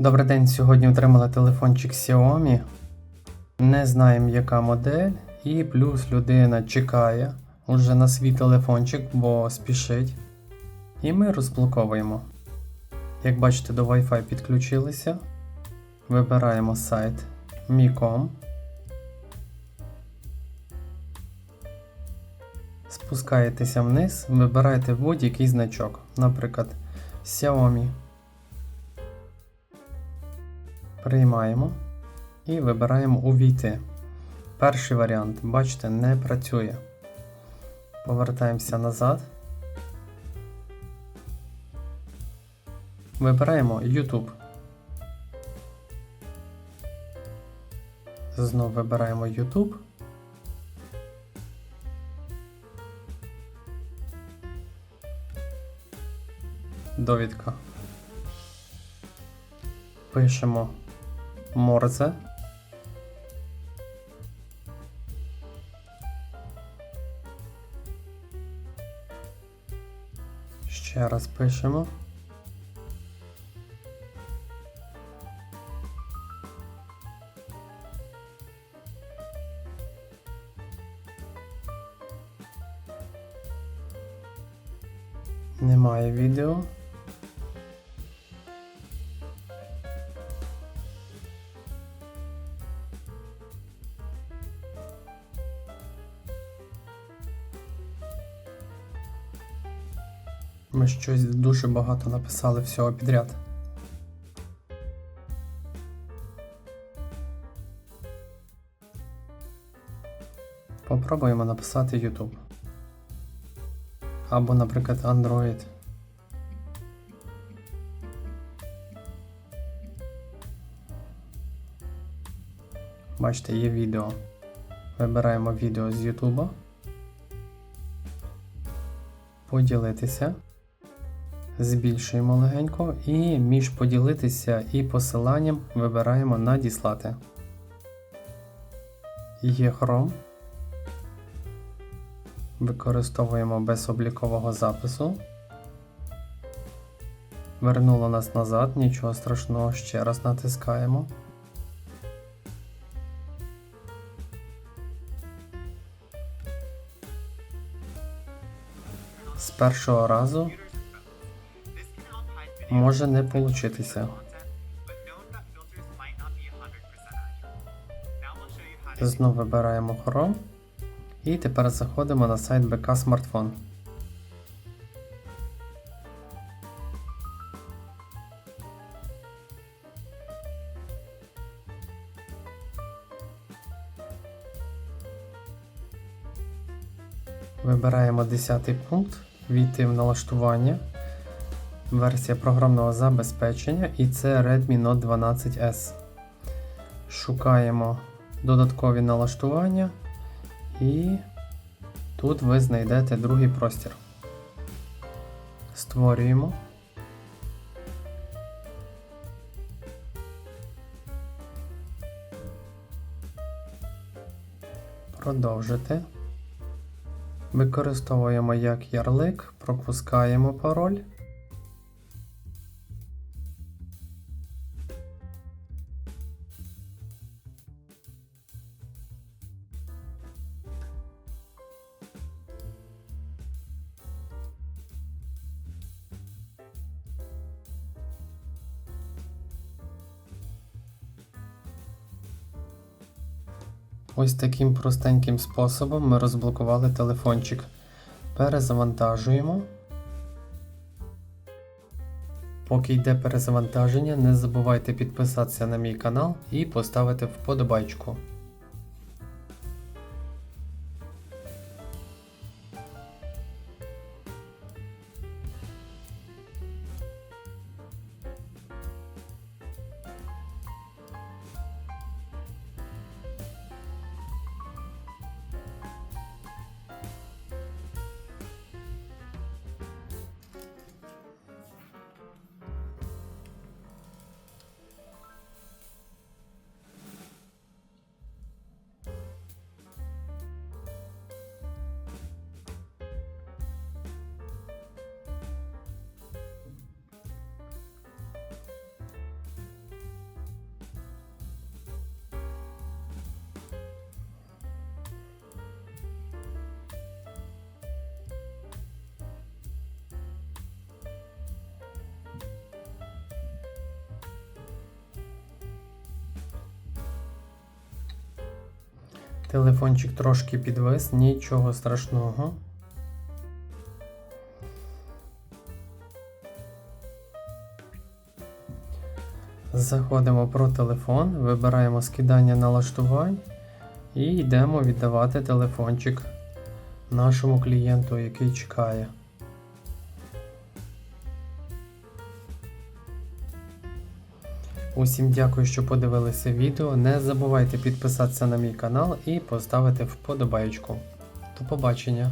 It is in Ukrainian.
Добрий день. Сьогодні отримали телефончик Xiaomi. Не знаємо, яка модель. І плюс людина чекає уже на свій телефончик, бо спішить. І ми розблоковуємо. Як бачите, до Wi-Fi підключилися. Вибираємо сайт Mi.com. Спускаєтеся вниз, вибираєте будь-який значок, наприклад, Xiaomi. Приймаємо і вибираємо Увійти. Перший варіант, бачите, не працює. Повертаємося назад. Вибираємо YouTube. Знову вибираємо YouTube. Довідка. Пишемо Морзе. Ще раз пишемо. Немає відео. Ми щось дуже багато написали всього підряд. Попробуємо написати YouTube. Або, наприклад, Android. Бачите, є відео. Вибираємо відео з YouTube. Поділитися. Збільшуємо легенько і між поділитися і посиланням вибираємо надіслати. Є Chrome. Використовуємо без облікового запису. Вернуло нас назад, нічого страшного, ще раз натискаємо. З першого разу може не получитися. Знову вибираємо Chrome. І тепер заходимо на сайт БК Смартфон. Вибираємо 10 пункт, війти в налаштування, версія програмного забезпечення і це Redmi Note 12S. Шукаємо додаткові налаштування. І тут ви знайдете другий простір. Створюємо. Продовжити. Використовуємо як ярлик, пропускаємо пароль. Ось таким простеньким способом ми розблокували телефончик. Перезавантажуємо. Поки йде перезавантаження, не забувайте підписатися на мій канал і поставити вподобайку. Телефончик трошки підвис, нічого страшного. Заходимо про телефон, вибираємо скидання налаштувань і йдемо віддавати телефончик нашому клієнту, який чекає. Усім дякую, що подивилися відео. Не забувайте підписатися на мій канал і поставити вподобайку. До побачення!